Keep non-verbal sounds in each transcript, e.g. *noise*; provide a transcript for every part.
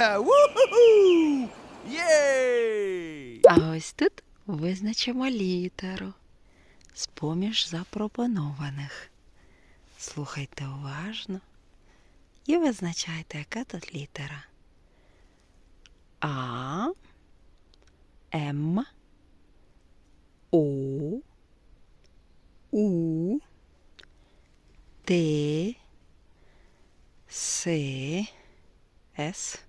Ву-ху-ху! Єй! А ось тут визначимо літеру з-поміж запропонованих. Слухайте уважно і визначайте, яка тут літера. А, М, О, У, Т, С, С.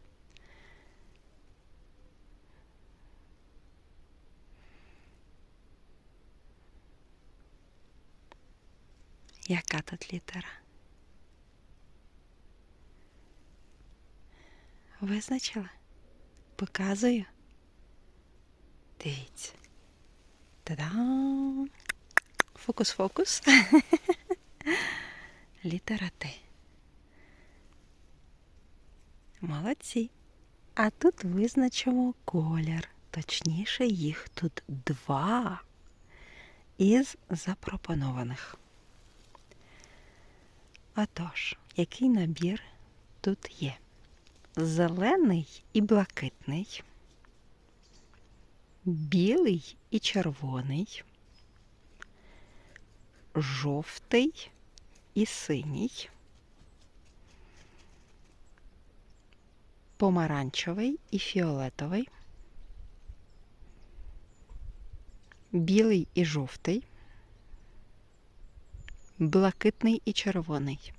Яка тут літера? Визначила? Показую. Дивіться. Та-дам! Фокус-фокус. *laughs* Літера Т. Молодці. А тут визначимо колір. Точніше, їх тут два із запропонованих. Отож, який набір тут є? Зелений і блакитний, білий і червоний, жовтий і синій, помаранчевий і фіолетовий, білий і жовтий, блакитний і червоний.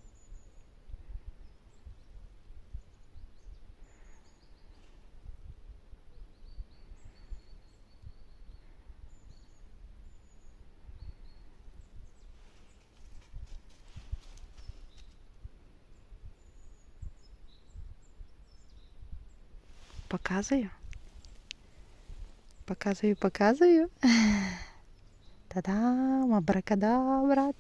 Показую. Показую, показую. *laughs* Та-дам, абракадабра.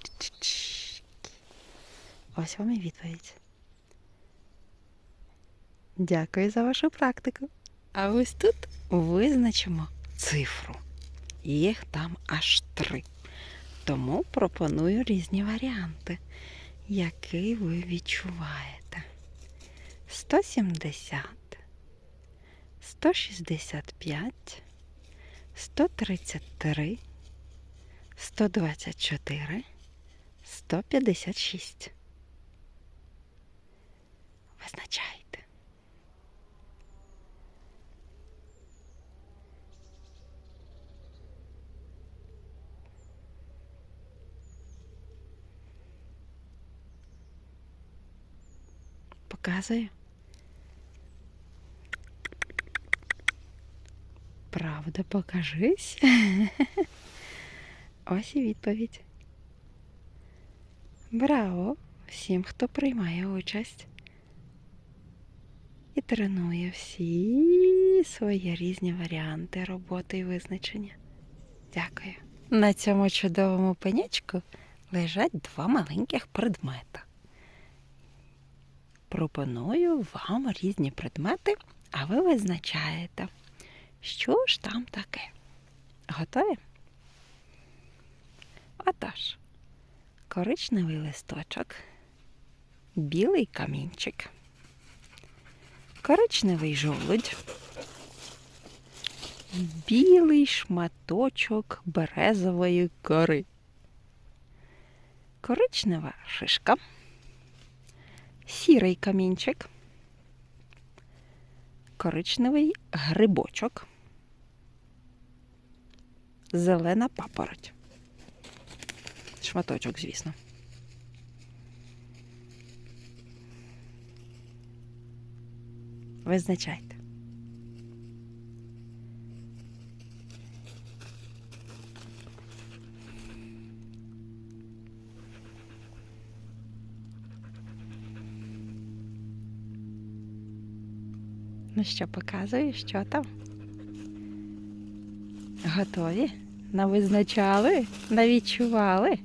Ось вам і відповідь. Дякую за вашу практику. А ось тут визначимо цифру. Їх там аж три. Тому пропоную різні варіанти, який ви відчуваєте. 170, 165, 133, 124, 156. Визначайте. Показую. Правда, покажись. *laughs* Ось і відповідь. Браво всім, хто приймає участь і тренує всі свої різні варіанти роботи і визначення. Дякую. На цьому чудовому пенячку лежать два маленьких предмета. Пропоную вам різні предмети, а ви визначаєте, що ж там таке. Готові? Отож, коричневий листочок, білий камінчик, коричневий жолудь, білий шматочок березової кори, коричнева шишка, сірий камінчик, коричневий грибочок, зелена папороть. Шматочок, звісно. Визначайте. Ну що, показую, що там? Готові? Навизначали? Навідчували?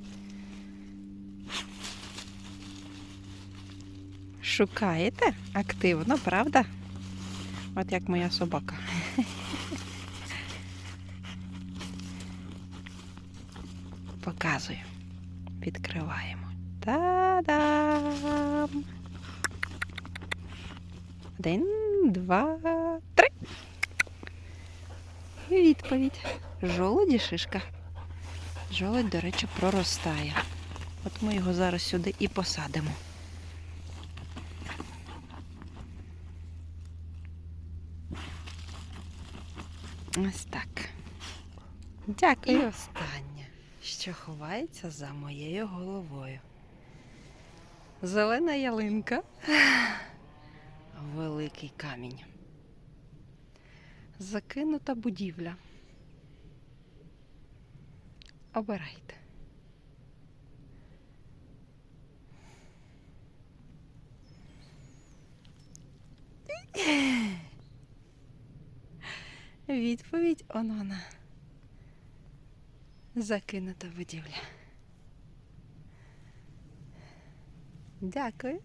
Шукаєте активно, правда? От як моя собака. Показую. Відкриваємо. Та-дам! Один, два, три. Відповідь. Жолуді шишка. Жолудь, до речі, проростає. От ми його зараз сюди і посадимо. Ось так. Дякую. І останнє, що ховається за моєю головою. Зелена ялинка. Великий камінь. Закинута будівля. Обирайте. Відповідь он вона. Закинута будівля. Дякую.